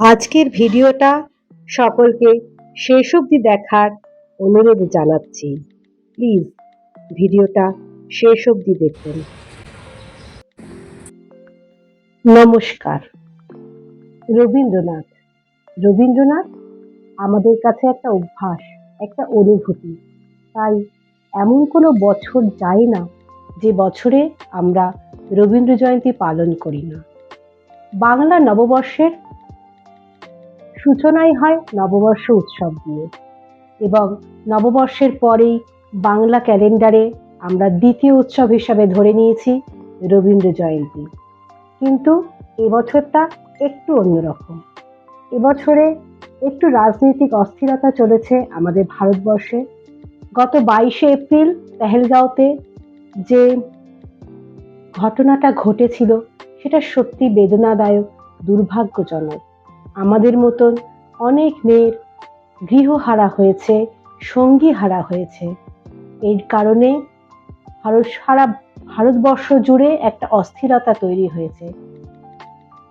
আজকের ভিডিওটা সকলকে শেষ অবধি দেখার অনুরোধ জানাচ্ছি। প্লিজ ভিডিওটা শেষ অবধি দেখুন। নমস্কার। রবীন্দ্রনাথ। রবীন্দ্রনাথ আমাদের কাছে একটা অভ্যাস, একটা অনুভূতি। তাই এমন কোনো বছর যায় না যে বছরে আমরা রবীন্দ্র জয়ন্তী পালন করি না। বাংলা নববর্ষের সূচনাই হয় নববর্ষ উৎসব দিয়ে। এবং নববর্ষের পরেই বাংলা ক্যালেন্ডারে আমরা দ্বিতীয় উৎসব হিসাবে ধরে নিয়েছি রবীন্দ্র জয়ন্তী। কিন্তু এবছরটা একটু অন্যরকম। এবছরে একটু রাজনৈতিক অস্থিরতা চলেছে আমাদের ভারতবর্ষে। গত বাইশে এপ্রিল পেহেলগাঁওতে যে ঘটনাটা ঘটেছিল, সেটা সত্যি বেদনাদায়ক, দুর্ভাগ্যজনক। আমাদের মতন অনেক মেয়ের গৃহহারা হয়েছে সঙ্গী হারা হয়েছে। এর কারণে ভারত সারা ভারতবর্ষ জুড়ে একটা অস্থিরতা তৈরি হয়েছে।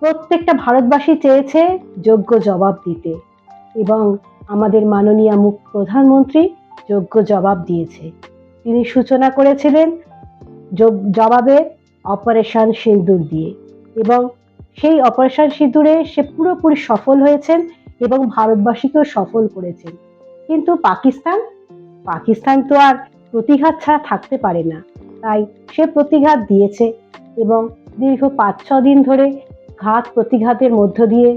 প্রত্যেকটা ভারতবাসী চেয়েছে যোগ্য জবাব দিতে এবং আমাদের মাননীয় মুখ প্রধানমন্ত্রী যোগ্য জবাব দিয়েছে। তিনি সূচনা করেছিলেন জবাবে অপারেশন সিন্দুর দিয়ে এবং সেই অপারেশন সিঁদুরে সে পুরোপুরি সফল হয়েছেন এবং ভারতবাসীকেও সফল করেছেন। কিন্তু পাকিস্তান? পাকিস্তান তো আর প্রতিঘাত ছাড়া থাকতে পারে না। তাই সে প্রতিঘাত দিয়েছে এবং দীর্ঘ পাঁচ ছ দিন ধরে ঘাত প্রতিঘাতের মধ্য দিয়ে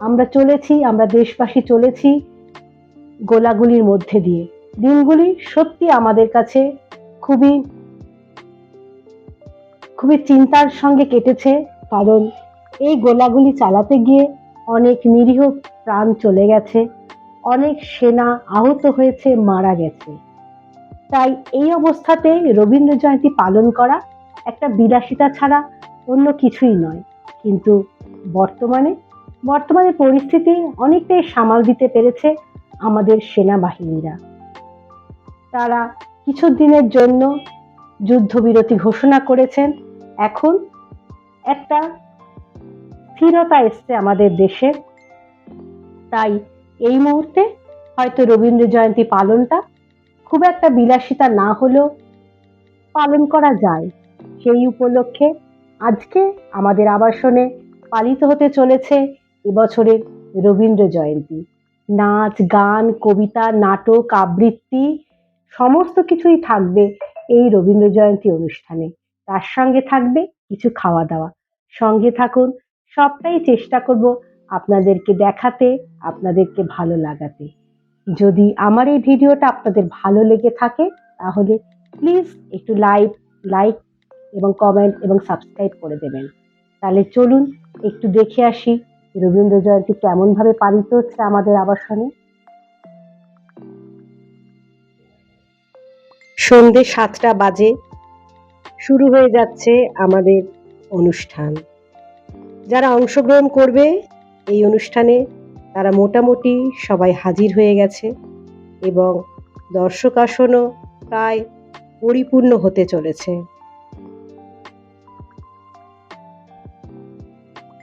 আমরা চলেছি, আমরা দেশবাসী চলেছি গোলাগুলির মধ্যে দিয়ে। দিনগুলি সত্যি আমাদের কাছে খুবই খুবই চিন্তার সঙ্গে কেটেছে, কারণ এই গোলাগুলি চালাতে গিয়ে অনেক নিরীহ প্রাণ চলে গেছে। অনেক সেনা আহত হয়েছে, মারা গেছে। তাই এই অবস্থাতে রবীন্দ্র জয়ন্তী পালন করা একটা বিলাসিতা ছাড়া অন্য কিছুই নয়। কিন্তু বর্তমানে বর্তমানে পরিস্থিতি অনেকটাই সামাল দিতে পেরেছে আমাদের সেনাবাহিনীরা। তারা কিছু দিনের জন্য যুদ্ধবিরতি ঘোষণা করেছেন। এখন একটা স্থিরতা এসছে আমাদের দেশে। তাই এই মুহূর্তে হয়তো রবীন্দ্র জয়ন্তী পালনটা খুব একটা বিলাসিতা না হলেও পালন করা যায়। সেই উপলক্ষে আজকে আমাদের আবাসনে পালিত হতে চলেছে এবছরের রবীন্দ্র জয়ন্তী। নাচ, গান, কবিতা, নাটক, আবৃত্তি, সমস্ত কিছুই থাকবে এই রবীন্দ্র জয়ন্তী অনুষ্ঠানে। তার সঙ্গে থাকবে কিছু খাওয়া দাওয়া। সঙ্গে থাকুন সবটাই চেষ্টা করব আপনাদেরকে দেখাতে, আপনাদেরকে ভালো লাগাতে। যদি আমার এই ভিডিওটা আপনাদের ভালো লেগে থাকে, তাহলে প্লিজ একটু লাইক লাইক এবং কমেন্ট এবং সাবস্ক্রাইব করে দেবেন। তাহলে চলুন একটু দেখে আসি রবীন্দ্র জয়ন্তী কেমনভাবে পালিত হচ্ছে আমাদের আবাসনে। সন্ধে সাতটা বাজে, শুরু হয়ে যাচ্ছে আমাদের অনুষ্ঠান। যারা অংশগ্রহণ করবে এই অনুষ্ঠানে তারা মোটামুটি সবাই হাজির হয়ে গেছে এবং দর্শক আসনও প্রায় পরিপূর্ণ হতে চলেছে।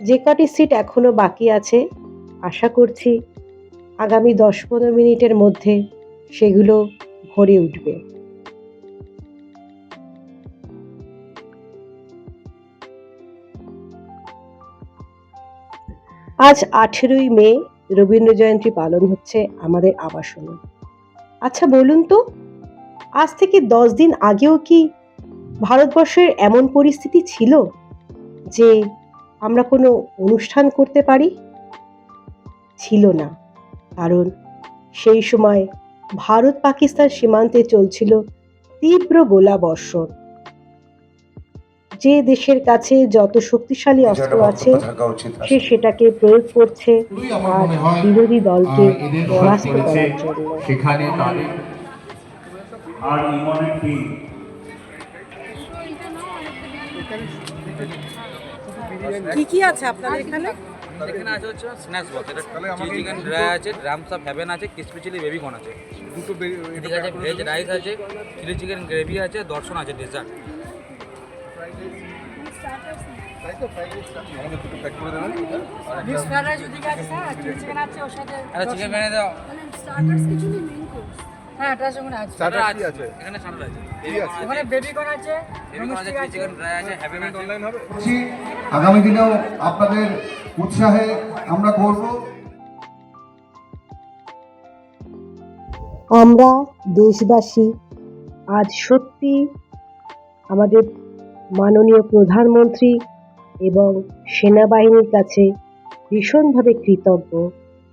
যে কটি সিট এখনও বাকি আছে, আশা করছি আগামী দশ পনেরো মিনিটের মধ্যে সেগুলো ভরে উঠবে। আজ আঠেরোই মে, রবীন্দ্র জয়ন্তী পালন হচ্ছে আমাদের আবাসনে। আচ্ছা বলুন তো, আজ থেকে দশ দিন আগেও কি ভারতবর্ষের এমন পরিস্থিতি ছিল যে আমরা কোনো অনুষ্ঠান করতে পারি? ছিল না, কারণ সেই সময় ভারত পাকিস্তান সীমান্তে চলছিল তীব্র গোলাবর্ষণ। যে দেশের কাছে যত শক্তিশালী অস্ত্র আছে সে সেটাকে প্রয়োগ করছে আর বিরোধী দলকে পরাস্ত করার জন্য। সেখানে আর কি? কি আছে আপনাদের এখানে? এখানে আছে হচ্ছে স্ন্যাক্স বক্স এটা চিলি চিকেন ড্রাই আছে রামস অফ হেভেন আছে ক্রিসপি চিলি বেবি কর্ন আছে। দুটো এদিকে আছে ভেজ রাইস আছে চিলি চিকেন গ্রেভি আছে দর্শন আছে ডেজার্ট হ্যাঁ এটার সঙ্গে আছে স্টার্টার আছে? এখানে স্টার্টার আছে। ওখানে বেবি কর্ন আছে এরকম আছে চিকেন ড্রাই আছে হ্যাভি আছে। অনলাইন হবে? আগামী দিনেও আপনাদের উৎসাহে আমরা করব আমরা দেশবাসী আজ সত্যি আমাদের মাননীয় প্রধানমন্ত্রী এবং সেনাবাহিনীর কাছে ভীষণভাবে কৃতজ্ঞ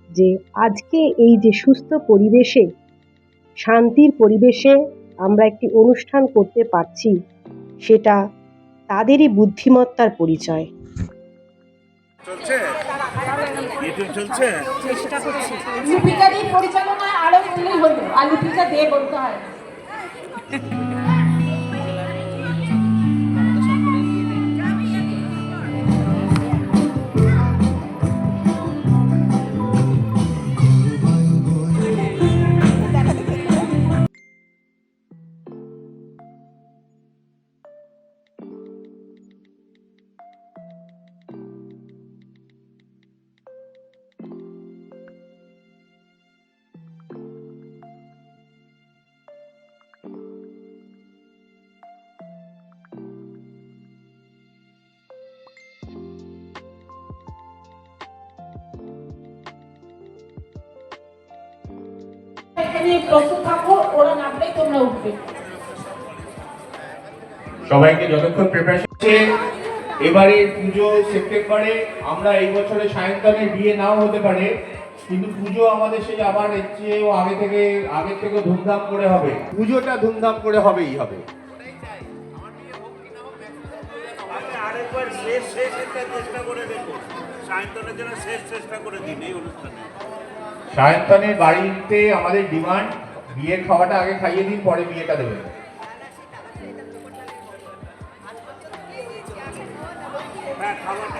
যে আজকে এই যে সুস্থ পরিবেশে শান্তির পরিবেশে আমরা একটি অনুষ্ঠান করতে পারছি সেটা তাদেরই বুদ্ধিমত্তার পরিচয়। চেষ্টা করছি। লিপিকারই পরিচালনায় আরও উন্নতি হলো। আর লিপিকা দিয়ে বলতে হয়। প্রস্তুত থাকো ওরা নামলেই তোমরা উঠবে। সবাইকে যতক্ষণ প্রিপারেশন হচ্ছে এবারে পুজো সেপ্টেম্বরে আমরা এই বছরে সায়ন্তনের বিয়ে নাও হতে পারে কিন্তু পুজো আমাদের সেই আবার এর চেয়েও আগে থেকে আগের থেকে ধুমধাম করে হবে। পুজোটা ধুমধাম করে হবেই হবে। আরেকবার শেষ শেষ একটা চেষ্টা করে দেখুন সায়ন্তনের জন্য শেষ চেষ্টা করে দিন এই অনুষ্ঠানে। সায়ন্তনের বাড়িতে আমাদের ডিমান্ড বিয়ের খাওয়াটা আগে খাইয়ে দিন পরে বিয়েটা দেবেন হ্যাঁ খাবারটা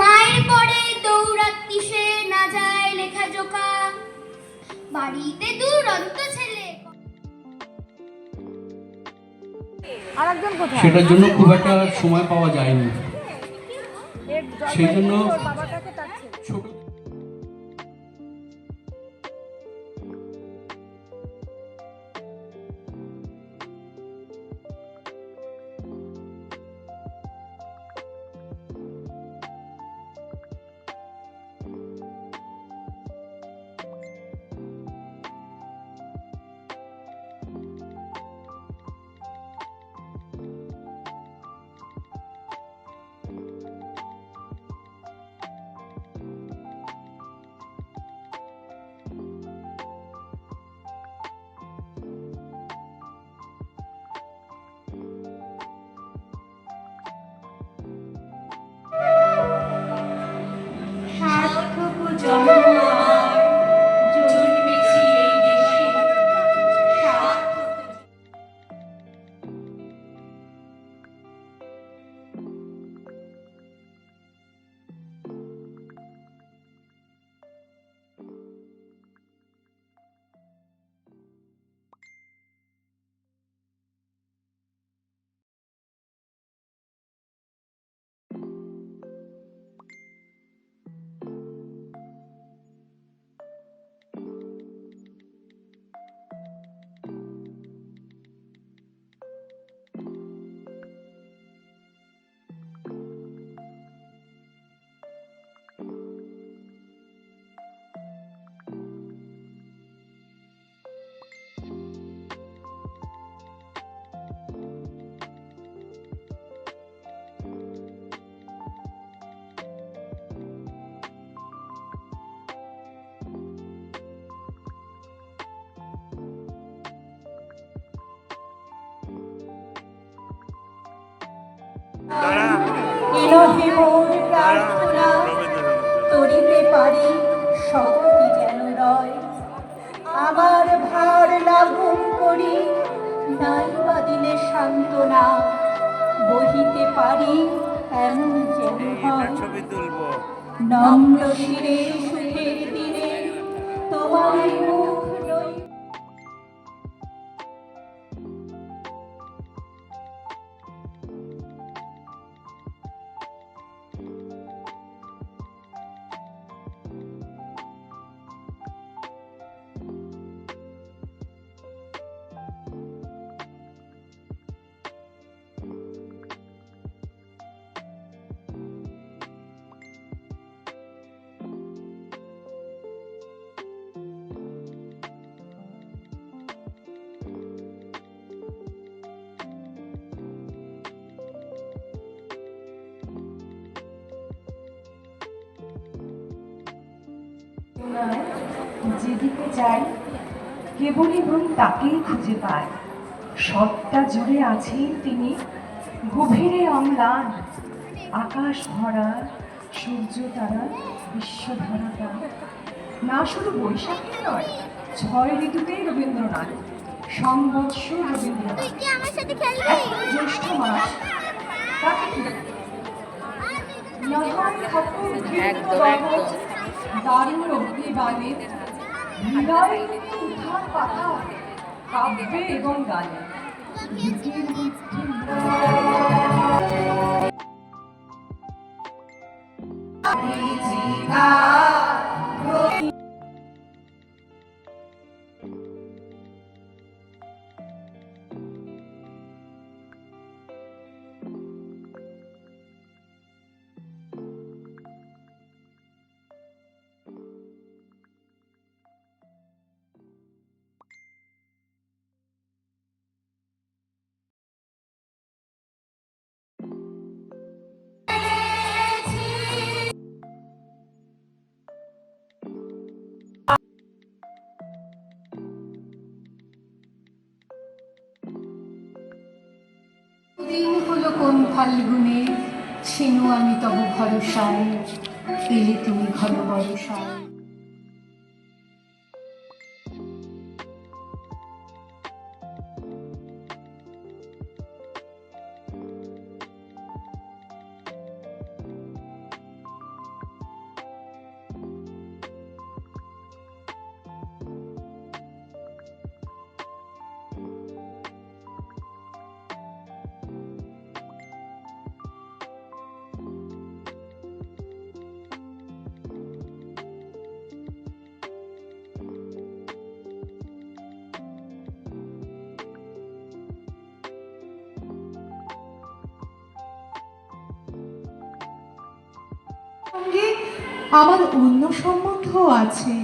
মায়ের পরে দৌড়াত্তি সে না যায় লেখা জোকা। বাড়িতে দুরন্ত ছেলে। আরেকজন কোথায়? সেটার জন্য খুব একটা সময় পাওয়া যায়নি। সেই জন্য এলোহে মোর প্রার্থনা তরিতে পারি শক্তি যেন রয় আমার ভার লাঘব করি নাই বা দিলে সান্ত্বনা। বহিতে পারি এমন যেন হয়। নম্র শিরে সুখের দিনে তোমার যেদিকে যাই কেবলই মন তাকেই খুঁজে পায়। সবটা জুড়ে আছেন তিনি গভীরে অম্লান আকাশ ভরা সূর্য তারা বিশ্বধরাটা না শুধু বৈশাখী নয় ছয় ঋতুতেই রবীন্দ্রনাথ সংবৎসর রবীন্দ্রনাথ। আমার সাথে খেলবি? জ্যৈষ্ঠ মাস। তাকে দারুণ অগ্নিবাণে কাব্যে এবং গানে বুকের কোন ফাল্গুনে? ছিনু আমি তব ভরসায় পেলে তুমি ঘন বরসায় সঙ্গে আমার অন্য সম্বন্ধ আছে।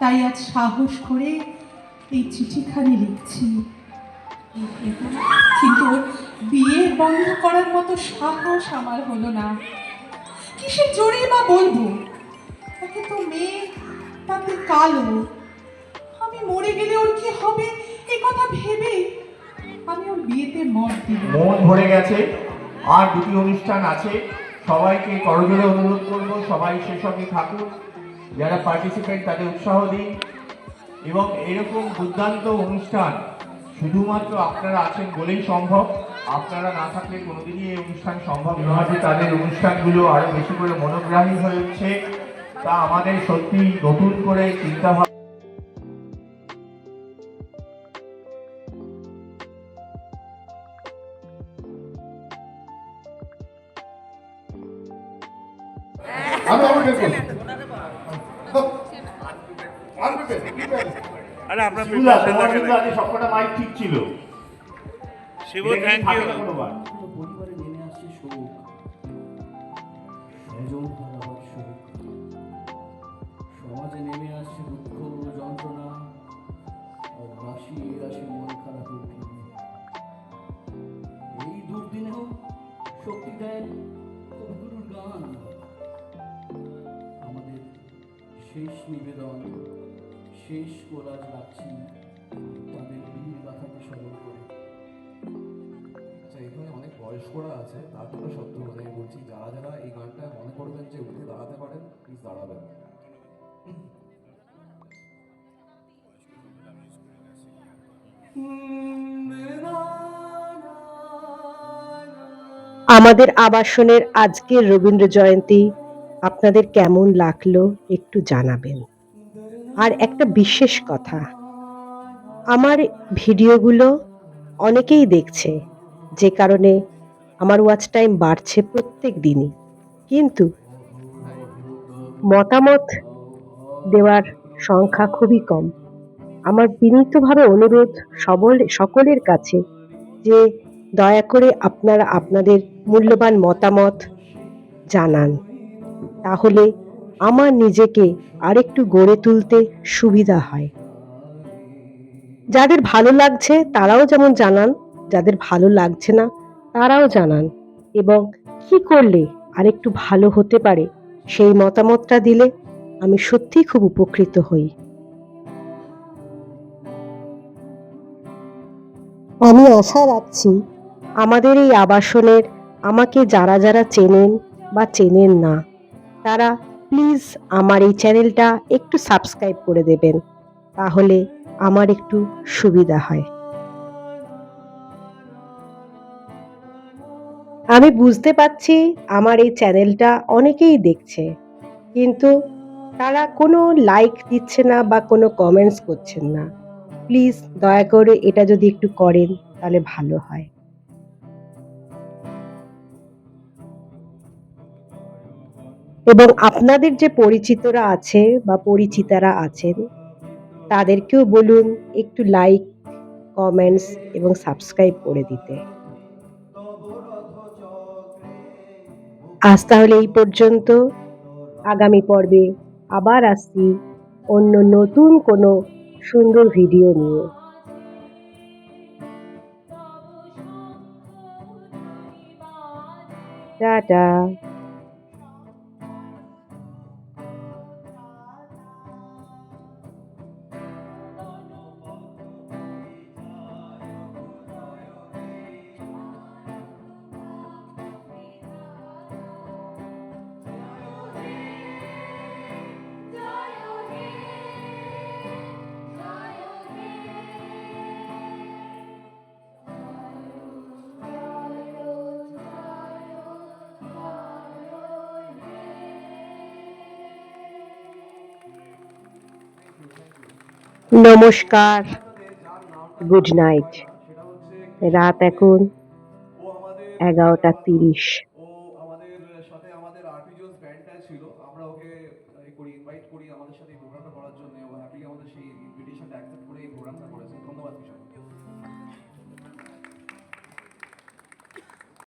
তাই আজ সাহস করে এই চিঠিখানি লিখছি। কিন্তু বিয়ে বন্ধ করার মতো সাহস আমার হলো না। কিসের জোরে বা বলব? তাকে তো মেয়ে, তাতে কালো। আমি মরে গেলে ওর কি হবে? এ কথা ভেবে আমি ওর বিয়েতে দিই মন ভরে গেছে। আর দুটি অনুষ্ঠান আছে। সবাইকে করজোরে অনুরোধ করব, সবাই সে সঙ্গে থাকুন। যারা পার্টিসিপেন্ট তাদের উৎসাহ দিন। এবং এরকম দুর্দান্ত অনুষ্ঠান শুধুমাত্র আপনারা আছেন বলেই সম্ভব। আপনারা না থাকলে কোনোদিনই এই অনুষ্ঠান সম্ভব নয়। যে তাদের অনুষ্ঠানগুলো আরও বেশি করে মনোগ্রাহী হয়ে উঠছে। তা আমাদের সত্যি নতুন করে চিন্তা আমি আমি বের করছি আরে আপনার সবকটা মাইক ঠিক ছিল। শিবু থ্যাংক ইউ শেষ কোলাজ রাখছি তাদের বীর গাথাকে স্মরণ করে। আচ্ছা এখানে অনেক বয়স্করা আছে, তার জন্য সত্য বলছি। যারা যারা এই গানটা মনে করবেন যে উঠে দাঁড়াতে পারেন প্লিজ দাঁড়াবেন। আমাদের আবাসনের আজকের রবীন্দ্র জয়ন্তী আপনাদের কেমন লাগল একটু জানাবেন। আর একটা বিশেষ কথা। আমার ভিডিওগুলো অনেকেই দেখছে, যে কারণে আমার ওয়াচ টাইম বাড়ছে প্রত্যেক দিনই। কিন্তু মতামত দেওয়ার সংখ্যা খুবই কম। আমার বিনীতভাবে অনুরোধ সবল, সকলের কাছে যে দয়া করে আপনারা আপনাদের মূল্যবান মতামত জানান। তাহলে আমার নিজেকে আরেকটু গড়ে তুলতে সুবিধা হয়। যাদের ভালো লাগছে তারাও যেমন জানান, যাদের ভালো লাগছে না তারাও জানান। এবং কি করলে আরেকটু ভালো হতে পারে সেই মতামতটা দিলে আমি সত্যিই খুব উপকৃত হই। আমি আশা রাখছি আমাদের এই আবাসনের আমাকে যারা যারা চেনেন বা চেনেন না, তারা প্লিজ আমার এই চ্যানেলটা একটু সাবস্ক্রাইব করে দেবেন, তাহলে আমার একটু সুবিধা হয়। আমি বুঝতে পারছি আমার এই চ্যানেলটা অনেকেই দেখছে, কিন্তু তারা কোনো লাইক দিচ্ছে না বা কোনো কমেন্টস করছেন না। প্লিজ দয়া করে এটা যদি একটু করেন, তাহলে ভালো হয়। এবং আপনাদের যে পরিচিতরা আছে বা পরিচিতারা আছেন, তাদেরকেও বলুন একটু লাইক কমেন্টস এবং সাবস্ক্রাইব করে দিতে। আজ তাহলে এই পর্যন্ত। আগামী পর্বে আবার আসছি অন্য নতুন কোনো সুন্দর ভিডিও নিয়ে। টাটা। নমস্কার। Good night. রাত এখন এগারোটা তিরিশ।